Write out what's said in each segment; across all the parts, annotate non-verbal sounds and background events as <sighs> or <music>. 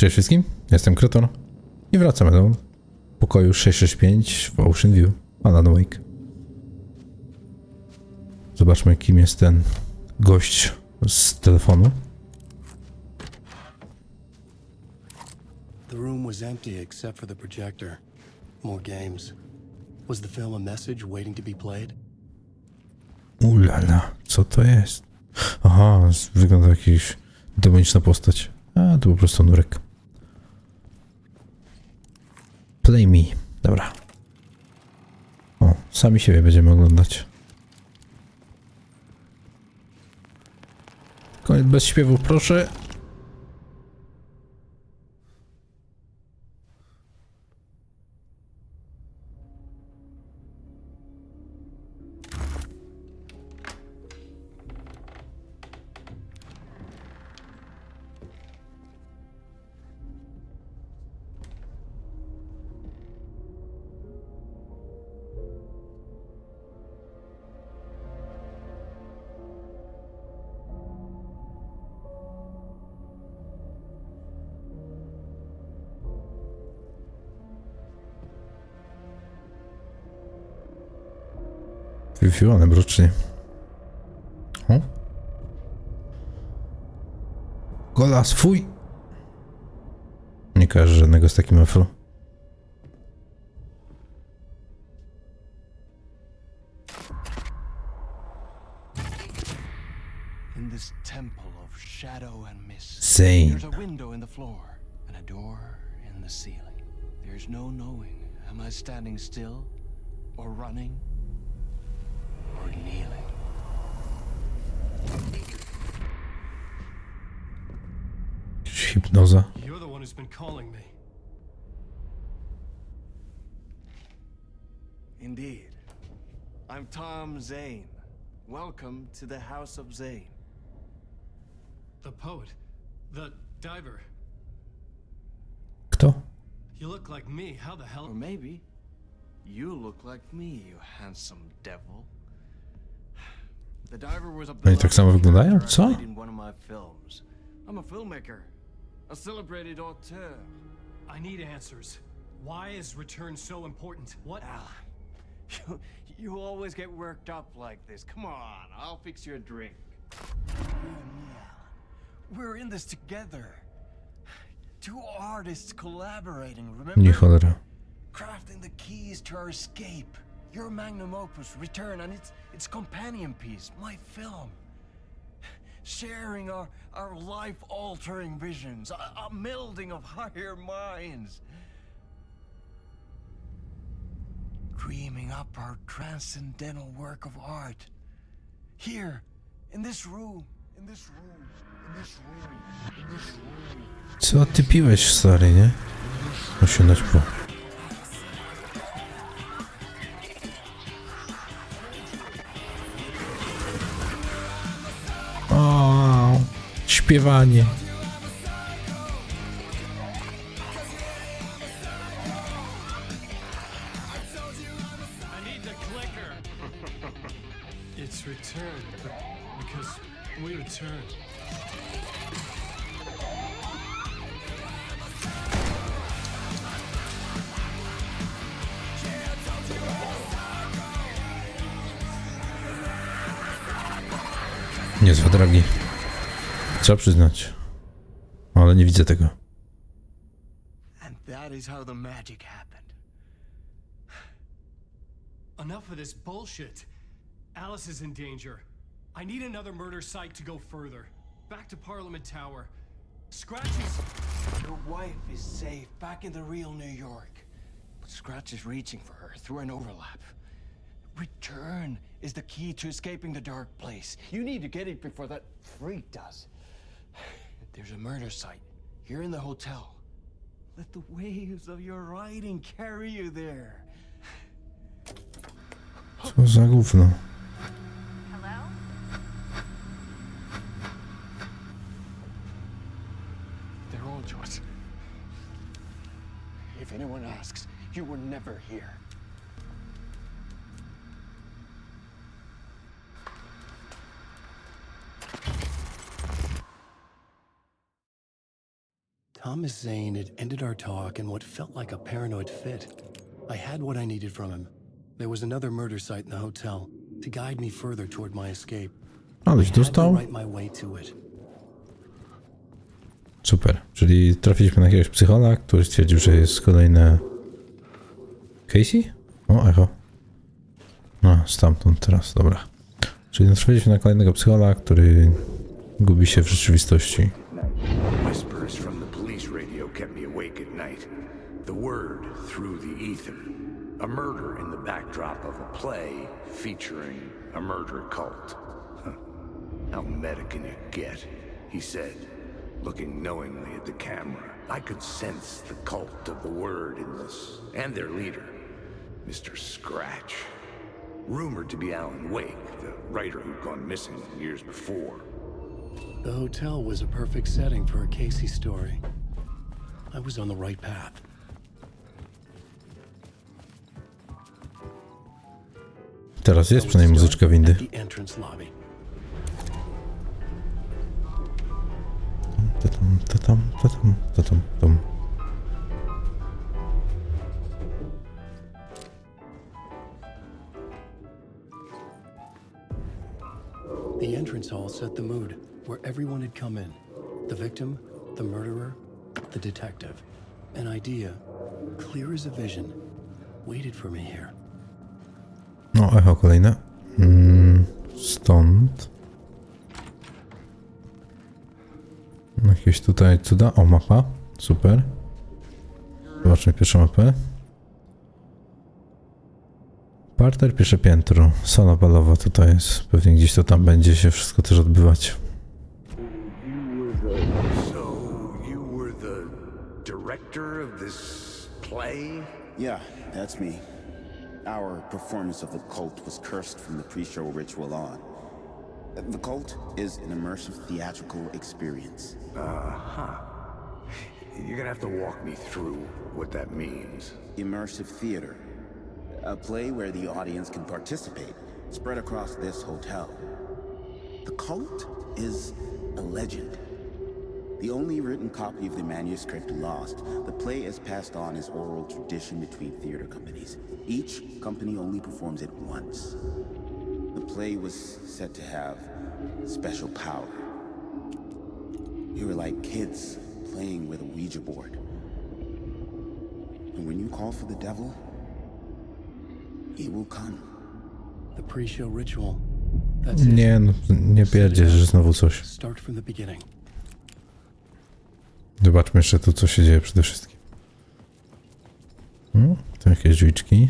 Cześć wszystkim, jestem Kryton i wracamy do pokoju 665 w Ocean View, Alan Wake. Zobaczmy kim jest ten gość z telefonu. The room was empty except for the projector. More games. Was the film a message waiting to be played? Ulala, co to jest? Aha, wygląda jak jakaś demoniczna postać. A, to po prostu nurek. Play me. Dobra. O, sami siebie będziemy oglądać. Koniec bez śpiewów, proszę. Wyfiłane mrucznie. O. Gola, swój! Nie kojarzę żadnego z takim afro. Zane. there's a window in the floor and a door in the ceiling. There's no knowing. Am I standing still, or running, Jakaś hipnoza. You're the one who's been calling me. Indeed. I'm Tom Zane. Welcome to the House of Zane. The poet. The diver. Kto? You look like me. How the hell? Or hell? maybe you look like me, you handsome devil. The diver was a Oni tak samo beloved wyglądają? character Co? In one of my films. I'm a filmmaker, a celebrated auteur. I need answers. Why is return so important? What? Alan, you, you always get worked up like this. Come on, I'll fix you a drink. You and me, Alan. We're in this together. Two artists collaborating, remember? Crafting the keys to our escape. Your magnum opus, Return, and its its companion piece, my film. Sharing our, our life-altering visions, a, a melding of higher minds. Dreaming up our transcendental work of art. Here, in this room, in this room, in this room, in this room. Co ty piłeś, stary, nie? Śpiewanie. Trzeba przyznać. Ale nie widzę tego. And that is how the magic happened. Enough of this bullshit. Alice is in danger. I need another murder site to go further. Back to Parliament Tower. Scratchy's. Your wife is safe back in the real New York. But Scratch is reaching for her through an overlap. Return is the key to escaping the dark place. You need to get it before that freak does. <sighs> There's a murder site here in the hotel. Let the waves of your riding carry you there. Co za gówno. Hello? They're all yours. If anyone asks, you were never here. Thomas Zane had ended our talk in what felt like a paranoid fit. I had what I needed from him. There was another murder site in the hotel to guide me further toward my escape. Aleś Had to dostał. Super. Czyli trafiliśmy na jakiegoś psychola, który stwierdził, że jest kolejne... Casey? O, echo. No, stamtąd teraz, dobra. Czyli natrafiliśmy na kolejnego psychola, który gubi się w rzeczywistości. Awake at night. The word through the ether. A murder in the backdrop of a play featuring a murder cult. How meta can you get? He said, looking knowingly at the camera. I could sense the cult of the word in this, and their leader, Mr. Scratch. Rumored to be Alan Wake, the writer who'd gone missing years before. The hotel was a perfect setting for a Casey story. I was on the right path. Teraz jest przynajmniej muzyczka windy. at The entrance lobby. Tatam, tatam, tatam, tatam, tam. The entrance hall set the mood, where everyone had come in. The victim, the murderer, the detective. An idea, clear as a vision, waited for me here. No, echo kolejne. Mm, stąd. Jakieś tutaj cuda. O, mapa. Super. Zobaczmy pierwszą mapę. Parter, pierwsze piętro. Sala balowa tutaj jest. Pewnie gdzieś to tam będzie się wszystko też odbywać. Yeah, that's me. Our performance of the cult was cursed from the pre show ritual on. The cult is an immersive theatrical experience. Uh-huh. You're gonna have to walk me through what that means. Immersive theater. A play where the audience can participate, spread across this hotel. The cult is a legend. The only written copy of the manuscript lost, the play is passed on as oral tradition between theater companies. Each company only performs it once. The play was said to have special power. We were like kids playing with a Ouija board. And when you call for the devil, he will come. The pre-show ritual. That's it. Nie, no, nie pierdziesz, że znowu coś. Start from the beginning. Zobaczmy jeszcze tu, co się dzieje przede wszystkim. Hmm, jakieś drzwiczki.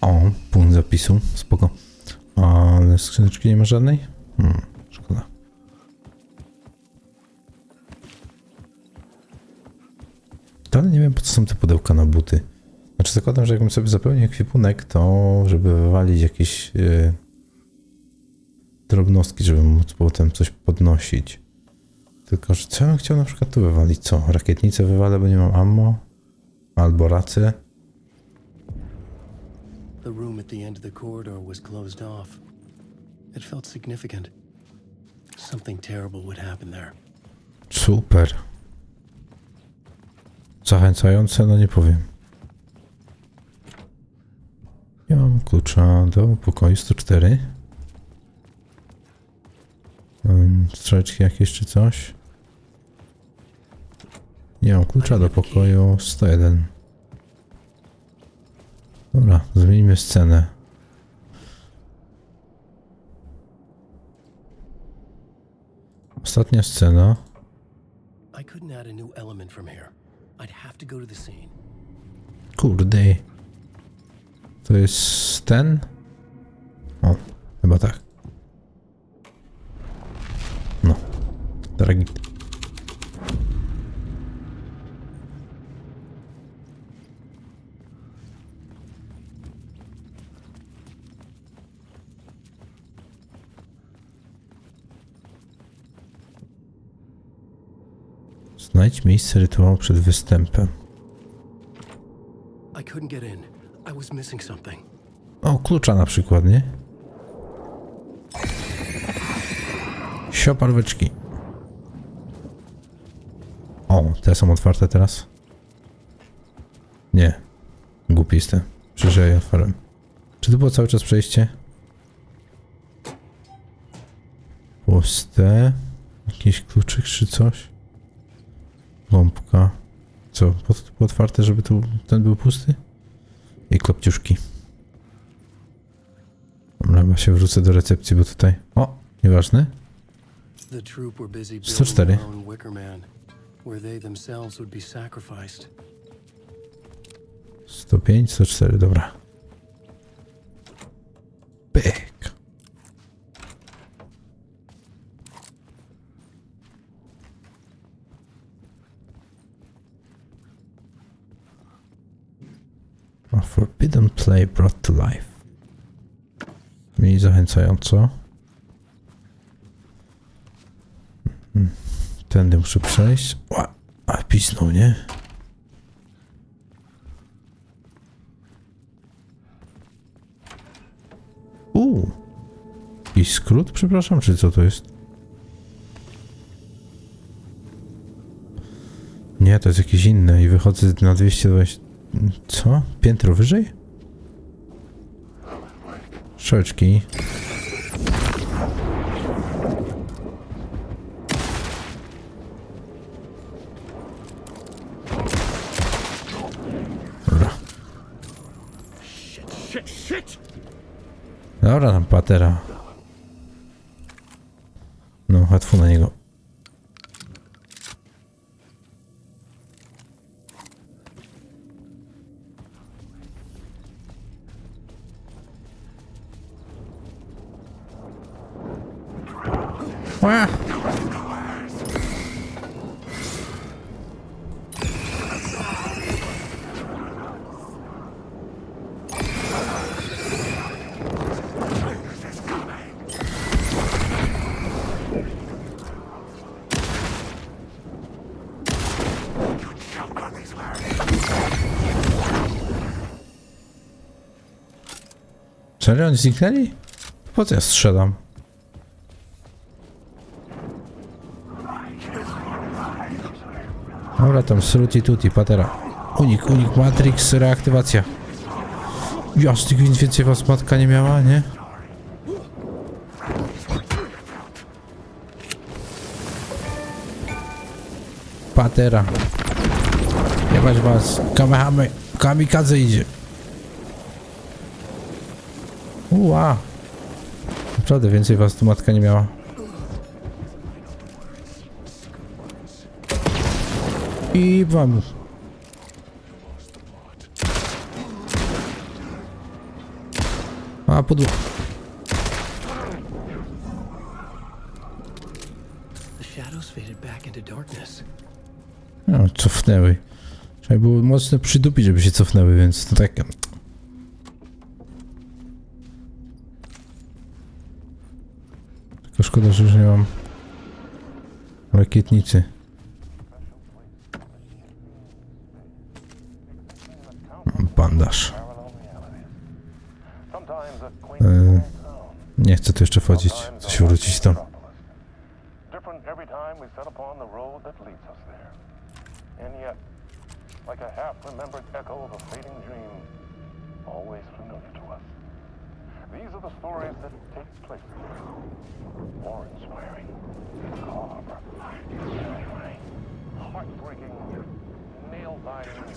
O, punkt zapisu, spoko. Ale skrzyneczki nie ma żadnej? Hmm, szkoda. Dalej nie wiem, po co są te pudełka na buty. Znaczy zakładam, że jakbym sobie zapełnił ekwipunek, to żeby wywalić jakieś e, drobnostki, żeby móc potem coś podnosić. Tylko, że co ja bym chciał na przykład tu wywalić? Co? Rakietnicę wywalę, bo nie mam ammo? Albo rację? The room at the end of the corridor was closed off. It felt significant. Something terrible would happen there. Super. Zachęcające, no nie powiem. Ja mam klucza do pokoju 104. Strzeczki jakieś czy coś. Nie mam klucza do pokoju 101. Dobra, zmieńmy scenę. Ostatnia scena. Kurde. To jest ten? O, chyba tak. No. Dragi. Znajdź miejsce rytuału przed występem. I couldn't get in. I was missing something. O, klucza na przykład, nie? Sioparweczki. O, te są otwarte teraz? Nie. Głupi jestem. Przecież ja je otwarłem. Czy to było cały czas przejście? Puste. Jakiś kluczyk czy coś? Gąbka. Co? Po to było otwarte, żeby tu ten był pusty? I klopciuszki. Dobra, chyba się wrócę do recepcji, bo tutaj... O! Nieważne. The troop were busy building 104. Where they themselves would be sacrificed. 105, 104, dobra. Pyk. A forbidden play brought to life. Mniej zachęcająco. Tędy muszę przejść. Ła, a pisnął, nie? Uuu. Jakiś skrót, przepraszam, czy co to jest? Nie, to jest jakieś inne i wychodzę na 220... Co? Piętro wyżej? Szczeczki. Dobra, tam patera. No, łatwo na niego. Ła! Serio? Oni zniknęli? Po co ja strzelam? Dobra, tam sruti tuti, patera. Unik, unik, Matrix, reaktywacja. Jasny gwint, więcej was matka nie miała, nie? Patera. Jebać was. Kamehame. Kamikadze idzie. Uła. Naprawdę więcej was tu matka nie miała. I wam. A podłóg. No, cofnęły. Trzeba było mocno przydupić, żeby się cofnęły, więc to tak. Szkoda, że już nie mam rakietnicy. Bandaż. E, nie chcę tu jeszcze wchodzić. Chcę się wrócić tam. Like a half-remembered echo of a fading dream, are the stories that take place there. Awe-inspiring, macabre, terrifying, heartbreaking, nail-biting.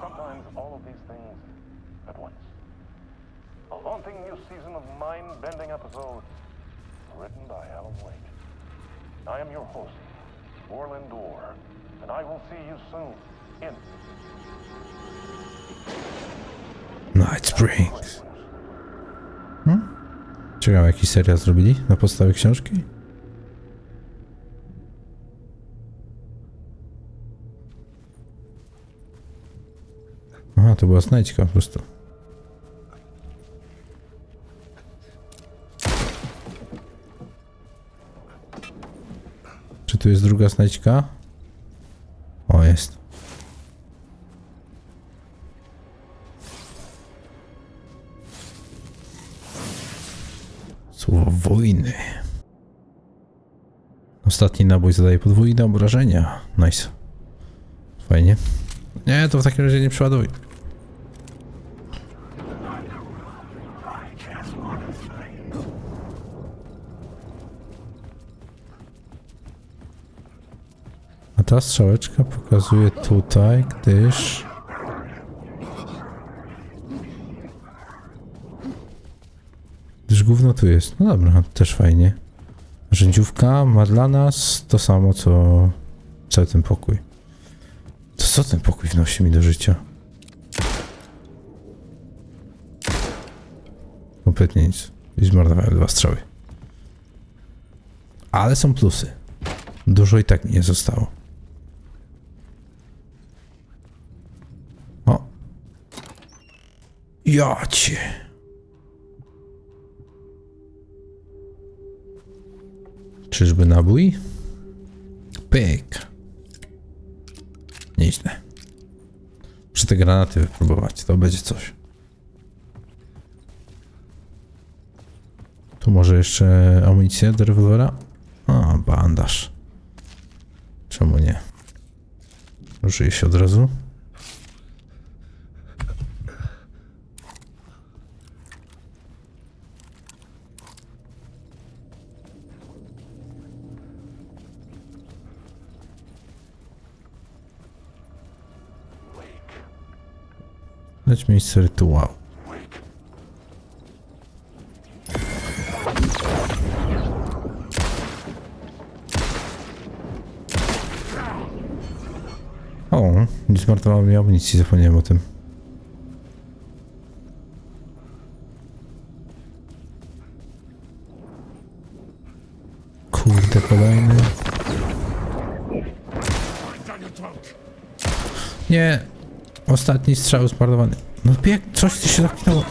Sometimes all of these things at once. A haunting new season of mind-bending episodes written by Alan Wake. I am your host, Orland Dorr, and I will see you soon in Night Springs. Hmm? Ciekawe, jaki serial zrobili na podstawie książki? Aha, to była znajdźka po prostu. Czy tu jest druga znajdźka? Ostatni nabój zadaje podwójne obrażenia. Nice. Fajnie. Nie, to w takim razie nie przeładuj. A ta strzałeczka pokazuje tutaj, gdyż... Gdyż gówno tu jest. No dobra, też fajnie. Rzędziówka ma dla nas to samo, co cały ten pokój. To co ten pokój wnosi mi do życia? Kompletnie nic. I zmarnowałem dwa strzały. Ale są plusy. Dużo i tak nie zostało. O. Ja Czyżby nabój? Pyk. Nieźle. Muszę te granaty wypróbować, to będzie coś. Tu może jeszcze amunicja do rewolwera? A, bandaż. Czemu nie? Użyję się od razu. Leć miejsce rytuału. O, nie zmarnowało mi amunicji, zapomniałem o tym. Kurde, kolejny. Nie, ostatni strzał zmarnowany. No bieg, coś ci się zamknęło.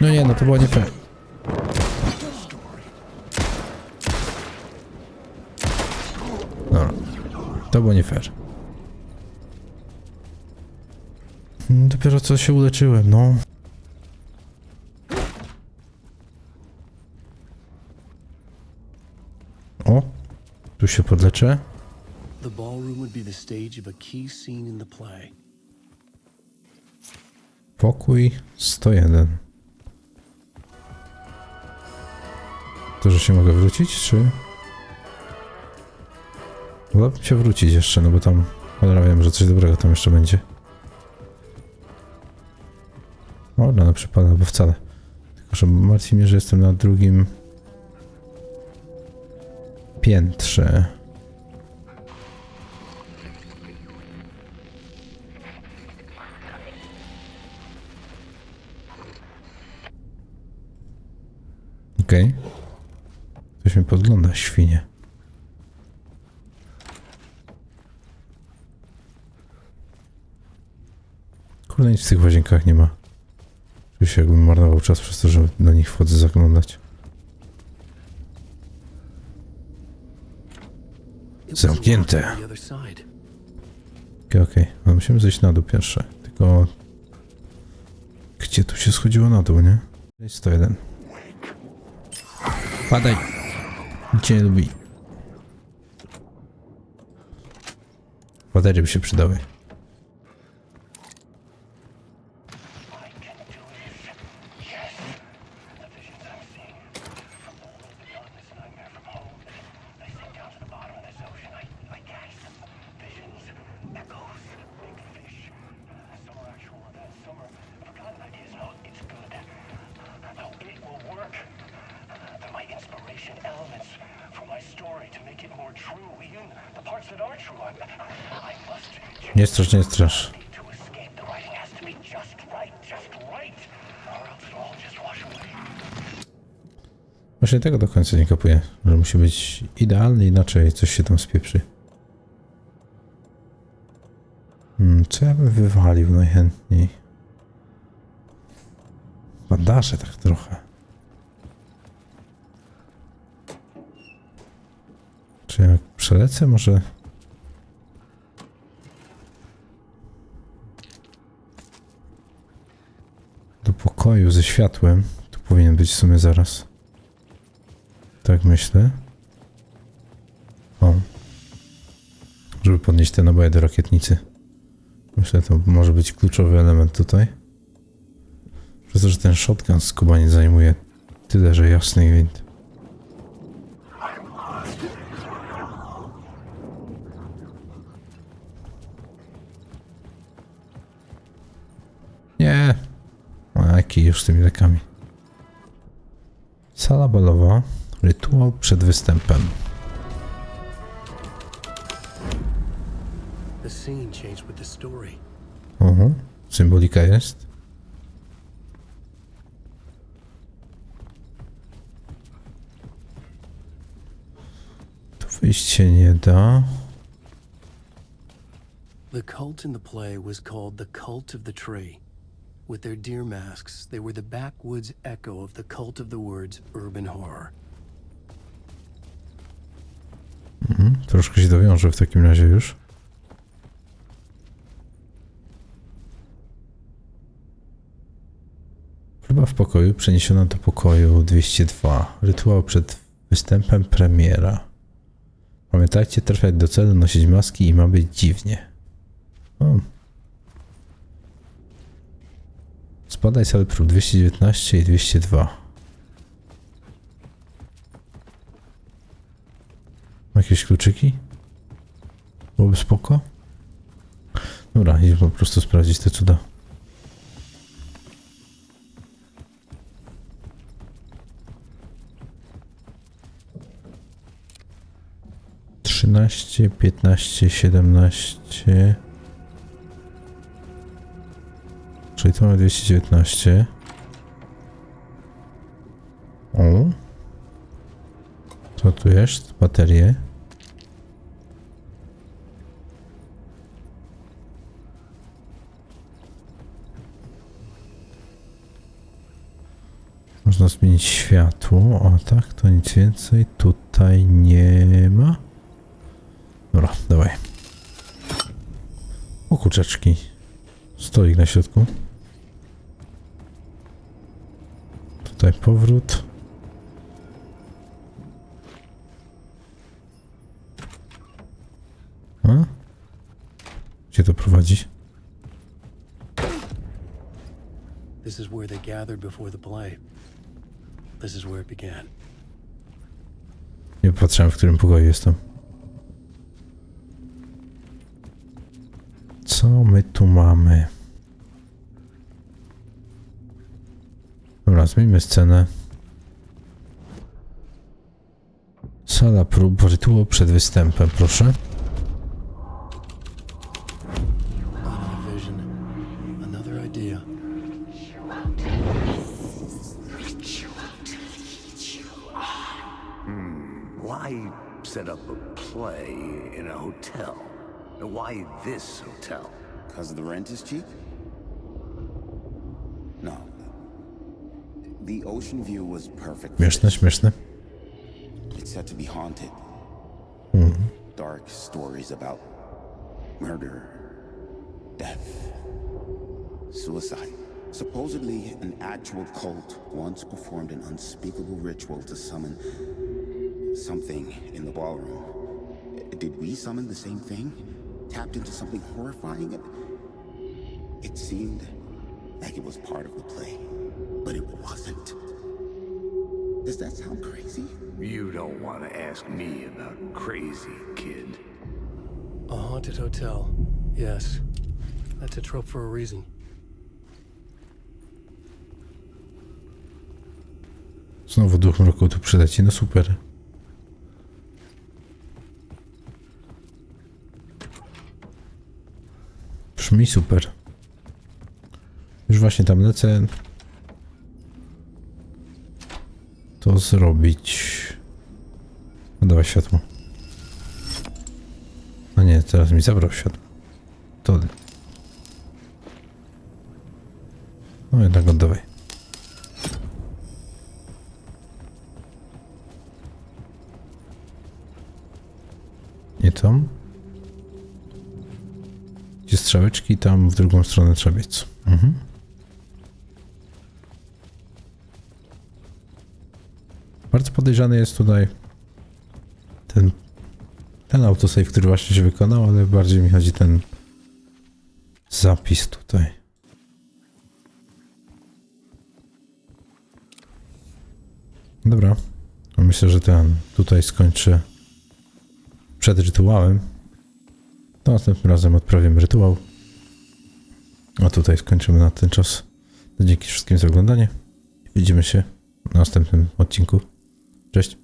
No nie, no to było nie fair. To było nie fair. Mm, Dopiero co się uleczyłem, no. O, tu się podleczę. The ballroom would be the stage of a key scene in the play. Pokój 101. To, że się mogę wrócić, czy... Wolałbym się wrócić jeszcze, no bo tam... Cholera wiem, że coś dobrego tam jeszcze będzie. O, no przypada, bo wcale. Tylko, że martwi mnie, że jestem na drugim... Piętrze. Okej. Ktoś mi podgląda, świnie. Kurde, nic w tych łazienkach nie ma. Czuję się jakbym marnował czas przez to, że do nich wchodzę zaglądać. It was locked Zamknięte. other side. Okej, okej. No musimy zejść na dół pierwsze. Tylko... Gdzie tu się schodziło na dół, nie? Jest 101. Padaj. Cię lubi. Baterie by się przydały. All just wash away. Właśnie tego do końca nie kapuję, że musi być idealny, inaczej coś się tam spieprzy. Hmm, co ja bym wywalił najchętniej? Bandaże tak trochę. Czy jak przelecę może... pokoju ze światłem. Tu powinien być w sumie zaraz. Tak myślę. O. Żeby podnieść te naboje do rakietnicy. Myślę, to może być kluczowy element tutaj. Przez to, że ten shotgun skubanie zajmuje tyle, że jasny gwint. Już z tymi lekami? Sala balowa. Rytuał przed występem. Mhm. Symbolika jest. Tu wyjść się nie da. The cult in the play was called the Cult of the Tree. With their deer masks, they were the backwoods echo of the cult of the words urban horror. Mhm. Troszkę się dowiążę w takim razie już. Próba w pokoju przeniesiona do pokoju 202. Rytuał przed występem premiera. Pamiętajcie, trafiać do celu, nosić maski i ma być dziwnie. O. Spadaj sale prób 219 i 202. Ma jakieś kluczyki? Byłoby spoko? Dobra, idę po prostu sprawdzić te cuda. Trzynaście, piętnaście, siedemnaście. Czyli tu mamy 219. O. Co tu jest? Baterie. Można zmienić światło, a tak to nic więcej tutaj nie ma. Dobra, dawaj. O kurczaczki. Stolik na środku. Tutaj powrót. A? Gdzie to prowadzi? This is where they gathered before the play. This is where it began. Nie patrzyłem, w którym pokoju jestem. Co my tu mamy? Dobra, zmieńmy scenę. Sala prób, rytuał przed występem, proszę. Set up a play in a hotel? Why this hotel? Because the rent is cheap? The ocean view was perfect. Śmieszne, śmieszne. It's said to be haunted. Mm. Dark stories about murder, death, suicide. Supposedly, an actual cult once performed an unspeakable ritual to summon something in the ballroom. Did we summon the same thing? Tapped into something horrifying? It seemed like it was part of the play, You don't want to ask me about crazy, kid. A haunted hotel. Yes. That's a trope for a reason. Znowu duch mroku tu przyleci, no super. Brzmi super. Już właśnie tam lecę. To zrobić. Dawaj światło. A nie, teraz mi zabrał światło. To. No jednak oddawaj. Nie tam? Gdzie strzałeczki, tam w drugą stronę trzeba. Mhm. Bardzo podejrzany jest tutaj autosave, który właśnie się wykonał, ale bardziej mi chodzi ten zapis tutaj. Dobra. Myślę, że ten tutaj skończę przed rytuałem. To następnym razem odprawimy rytuał. A tutaj skończymy na ten czas. Dzięki wszystkim za oglądanie. Widzimy się w następnym odcinku. Cześć.